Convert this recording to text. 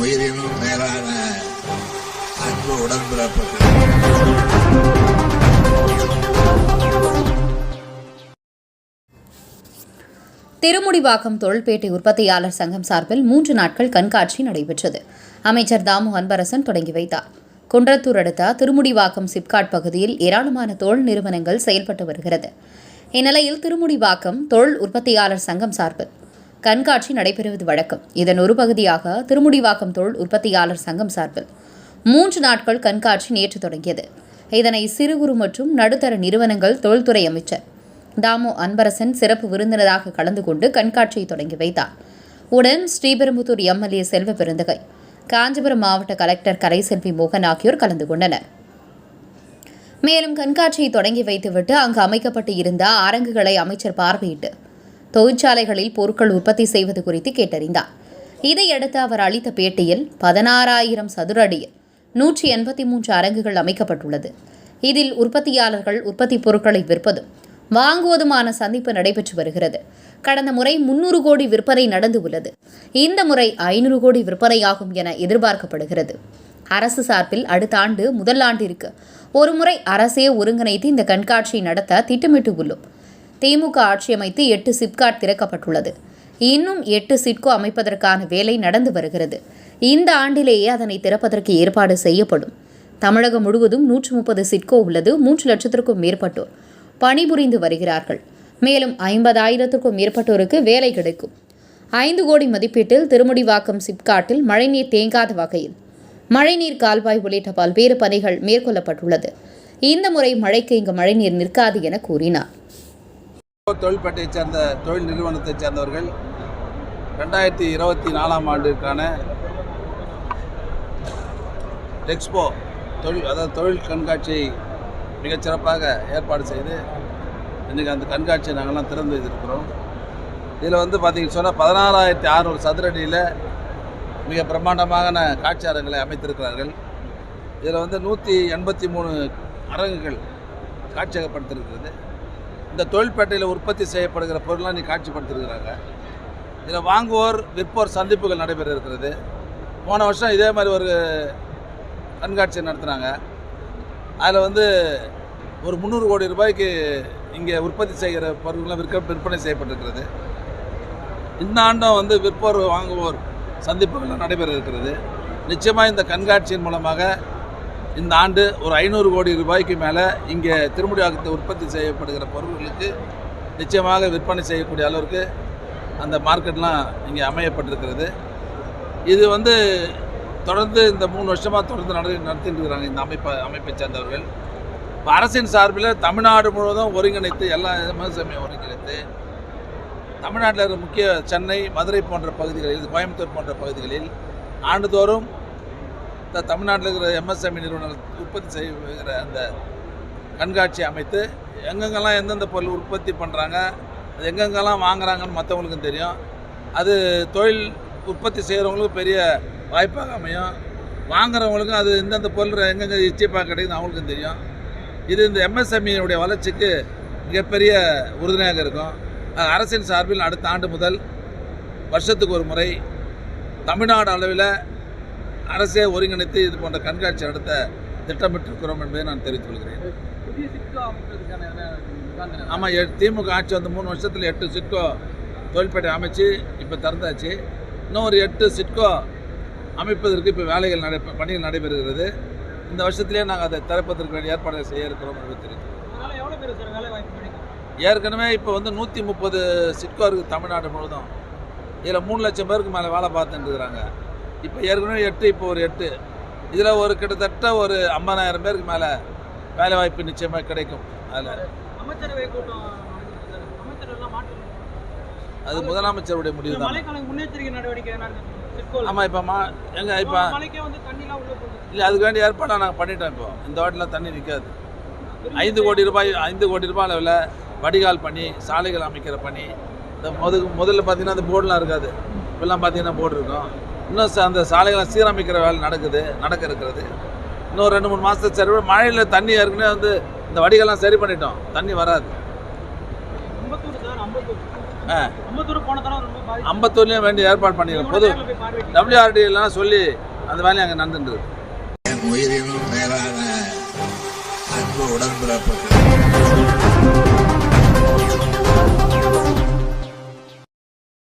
உயிரினும் மேலான அன்பு உடன்பிறப்புகள். திருமுடிவாக்கம் தொழில்பேட்டை உற்பத்தியாளர் சங்கம் சார்பில் மூன்று நாட்கள் கண்காட்சி நடைபெற்றது. அமைச்சர் தாமு அன்பரசன் தொடங்கி வைத்தார். குன்றத்தூர் அடுத்த திருமுடிவாக்கம் சிப்காட் பகுதியில் ஏராளமான தொழில் நிறுவனங்கள் செயல்பட்டு வருகிறது. இந்நிலையில் திருமுடிவாக்கம் தொழில் உற்பத்தியாளர் சங்கம் சார்பில் கண்காட்சி நடைபெறுவது வழக்கம். இதன் ஒரு பகுதியாக திருமுடிவாக்கம் தொழில் உற்பத்தியாளர் சங்கம் சார்பில் மூன்று நாட்கள் கண்காட்சி நேற்று தொடங்கியது. இதனை சிறு குறு மற்றும் நடுத்தர நிறுவனங்கள் தொழில்துறை அமைச்சர் தாமு அன்பரசன் சிறப்பு விருந்தினராக கலந்து கொண்டு கண்காட்சியை தொடங்கி வைத்தார். உடன் ஸ்ரீபெரும்புத்தூர் எம்எல்ஏ செல்வ பெருந்தகை காஞ்சிபுரம் மாவட்ட கலெக்டர் கலைசெல்வி மோகன் ஆகியோர் கலந்து கொண்டனர். மேலும் கண்காட்சியை தொடங்கி வைத்துவிட்டு அங்கு அமைக்கப்பட்டு இருந்த அரங்குகளை அமைச்சர் பார்வையிட்டு தொழிற்சாலைகளில் பொருட்கள் உற்பத்தி செய்வது குறித்து கேட்டறிந்தார். இதையடுத்து அவர் அளித்த பேட்டியில் பதினாறாயிரம் சதுர அடியில் நூற்றி எண்பத்தி மூன்று அரங்குகள் அமைக்கப்பட்டுள்ளது. இதில் உற்பத்தியாளர்கள் உற்பத்தி பொருட்களை விற்பதும் வாங்குவதுமான சந்திப்பு நடைபெற்று வருகிறது. கடந்த முறை முன்னூறு கோடி விற்பனை நடந்து உள்ளது. இந்த முறை ஐநூறு கோடி விற்பனையாகும் என எதிர்பார்க்கப்படுகிறது. அரசு சார்பில் அடுத்த ஆண்டு முதல் ஆண்டிற்கு ஒருமுறை அரசே ஒருங்கிணைத்து இந்த கண்காட்சியை நடத்த திட்டமிட்டு உள்ளோம் திமுக ஆட்சி அமைத்து எட்டு சிப்காட் திறக்கப்பட்டுள்ளது. இன்னும் எட்டு சிட்கோ அமைப்பதற்கான வேலை நடந்து வருகிறது. இந்த ஆண்டிலேயே அதனை திறப்பதற்கு ஏற்பாடு செய்யப்படும். தமிழகம் முழுவதும் நூற்று முப்பது சிட்கோ உள்ளது. மூன்று லட்சத்திற்கும் மேற்பட்டோர் பணிபுரிந்து வருகிறார்கள். மேலும் ஐம்பதாயிரத்திற்கும் மேற்பட்டோருக்கு வேலை கிடைக்கும். ஐந்து கோடி மதிப்பீட்டில் திருமுடிவாக்கம் சிப்காட்டில் மழைநீர் தேங்காத வகையில் மழைநீர் கால்வாய் உள்ளிட்ட பல்வேறு பணிகள் மேற்கொள்ளப்பட்டுள்ளது. இந்த முறை மழைக்கு இங்கு மழைநீர் நிற்காது என கூறினார். தொழில்பேட்டையை சேர்ந்த தொழில் நிறுவனத்தைச் சேர்ந்தவர்கள் ரெண்டாயிரத்தி இருபத்தி நாலாம் ஆண்டுக்கான டெக்ஸ்போ தொழில் அதாவது தொழில் கண்காட்சியை மிகச் சிறப்பாக ஏற்பாடு செய்து இன்றைக்கி அந்த கண்காட்சியை நாங்கள்லாம் திறந்து வைத்திருக்கிறோம். இதில் வந்து பார்த்திங்கன்னு சொன்னால் பதினாறாயிரத்தி அறநூறு சதுரடியில் மிக பிரம்மாண்டமான காட்சி அரங்களை அமைத்திருக்கிறார்கள். இதில் வந்து நூற்றி எண்பத்தி மூணு அரங்குகள் காட்சியகப்படுத்திருக்கிறது இந்த தொழில்பேட்டையில் உற்பத்தி செய்யப்படுகிற பொருள்லாம் நீ காட்சிப்படுத்திருக்கிறாங்க இதில் வாங்குவோர் விற்போர் சந்திப்புகள் நடைபெற இருக்கிறது. போன வருஷம் இதே மாதிரி ஒரு கண்காட்சி நடத்துனாங்க. அதில் வந்து ஒரு முந்நூறு கோடி ரூபாய்க்கு இங்கே உற்பத்தி செய்கிற பொருட்கள்லாம் விற்க விற்பனை செய்யப்பட்டிருக்கிறது. இந்த ஆண்டும் வந்து விற்போர் வாங்குவோர் சந்திப்புகள் நடைபெற இருக்கிறது. நிச்சயமாக இந்த கண்காட்சியின் மூலமாக இந்த ஆண்டு ஒரு ஐநூறு கோடி ரூபாய்க்கு மேலே இங்கே திருமுடியாக்கத்தை உற்பத்தி செய்யப்படுகிற பொருட்களுக்கு நிச்சயமாக விற்பனை செய்யக்கூடிய அளவிற்கு அந்த மார்க்கெட்லாம் இங்கே அமையப்பட்டிருக்கிறது. இது வந்து தொடர்ந்து இந்த மூணு வருஷமாக தொடர்ந்து நட நடத்திட்டு இருக்கிறாங்க இந்த அமைப்பை அமைப்பை சேர்ந்தவர்கள். இப்போ அரசின் சார்பில் தமிழ்நாடு முழுவதும் ஒருங்கிணைத்து எல்லா எம்எஸ்எம்ஐ ஒருங்கிணைத்து தமிழ்நாட்டில் இருக்கிற முக்கிய சென்னை மதுரை போன்ற பகுதிகளில் கோயம்புத்தூர் போன்ற பகுதிகளில் ஆண்டுதோறும் இந்த தமிழ்நாட்டில் இருக்கிற எம்எஸ்எம்இ நிறுவனங்கள் உற்பத்தி செய்கிற அந்த கண்காட்சி அமைத்து எங்கெங்கெல்லாம் எந்தெந்த பொருள் உற்பத்தி பண்ணுறாங்க அது எங்கெங்கெல்லாம் வாங்குறாங்கன்னு மற்றவங்களுக்கும் தெரியும். அது தொழில் உற்பத்தி செய்கிறவங்களுக்கும் பெரிய வாய்ப்பாக அமையும். வாங்குறவங்களுக்கும் அது எந்தெந்த பொருள் எங்கெங்கே சீப்பாக கிடைக்குது அவங்களுக்கும் தெரியும். இது இந்த எம்எஸ்எம்இனுடைய வளர்ச்சிக்கு மிகப்பெரிய உறுதுணையாக இருக்கும். அரசின் சார்பில் அடுத்த ஆண்டு முதல் வருஷத்துக்கு ஒரு முறை தமிழ்நாடு அளவில் அரசே ஒருங்கிணைத்து இது போன்ற கண்காட்சி நடத்த திட்டமிட்டிருக்கிறோம் என்பதை நான் தெரிவித்துக் கொள்கிறேன் புதிய சிட்கோ அமைப்பதற்கான என்ன முகாந்திரம்? ஆமாம் திமுக ஆட்சி வந்து மூணு வருஷத்தில் எட்டு சிட்கோ தொழில்பேட்டை அமைச்சு இப்போ திறந்தாச்சு. இன்னும் ஒரு எட்டு சிட்கோ அமைப்பதற்கு இப்போ வேலைகள் நடை பணிகள் நடைபெறுகிறது. இந்த வருஷத்திலே நாங்கள் அதை திறப்பதற்கு வேண்டிய ஏற்பாடுகள் செய்ய இருக்கிறோம் என்று தெரிவித்துக் அதனால எவ்வளவு பேர் சார் வேலை வாய்ப்பு கிடைக்கும்? ஏற்கனவே இப்போ வந்து நூற்றி முப்பது சிட்கோ இருக்குது தமிழ்நாடு முழுவதும். இதில் மூணு லட்சம் பேருக்கு மேலே வேலை பார்த்துட்டு இருக்கிறாங்க. இப்போ ஏற்கனவே எட்டு இப்போ ஒரு எட்டு. இதில் ஒரு கிட்டத்தட்ட ஒரு ஐம்பதாயிரம் பேருக்கு மேலே வேலை வாய்ப்பு நிச்சயமாக கிடைக்கும் அதில். அமைச்சரவை கூட்டம் அது முதலமைச்சருடைய முடிவு தான் முன்னெச்சரிக்கை நடவடிக்கை? ஆமாம் இப்போ மா எங்க இப்போ இல்லை அதுக்கு வேண்டிய ஏற்பாடாக நாங்கள் பண்ணிட்டோம் இப்போ. இந்த வாட்டில் தண்ணி நிற்காது ஐந்து கோடி ரூபாய் ஐந்து கோடி ரூபாய் அளவில் வடிகால் பண்ணி சாலைகள் அமைக்கிற பணி. இந்த முது முதல்ல பார்த்தீங்கன்னா அந்த போர்டெலாம் இருக்காது. இப்போல்லாம் பார்த்தீங்கன்னா போர்டு இருக்கும். இன்னும் அந்த சாலைகளை சீரமைக்கிற வேலை நடக்குது நடக்க இருக்கிறது. இன்னும் ஒரு ரெண்டு மூணு மாதத்துக்கு சரி மழையில் தண்ணி ஏற்கனவே வந்து இந்த வடிகள்லாம் சரி பண்ணிட்டோம். தண்ணி வராது. ஆ. அம்பத்தூர்லேயும் வேண்டிய ஏற்பாடு பண்ணிக்கிறோம் பொது நேர்ல போய் பார்வையிட்டு டபிள்யூஆர்டி எல்லாம் சொல்லி அந்த வேலையை அங்கே நடந்துட்டு இருக்கு. என் உயிரினும் மேலான அன்பு உடன்பிறப்புகள்.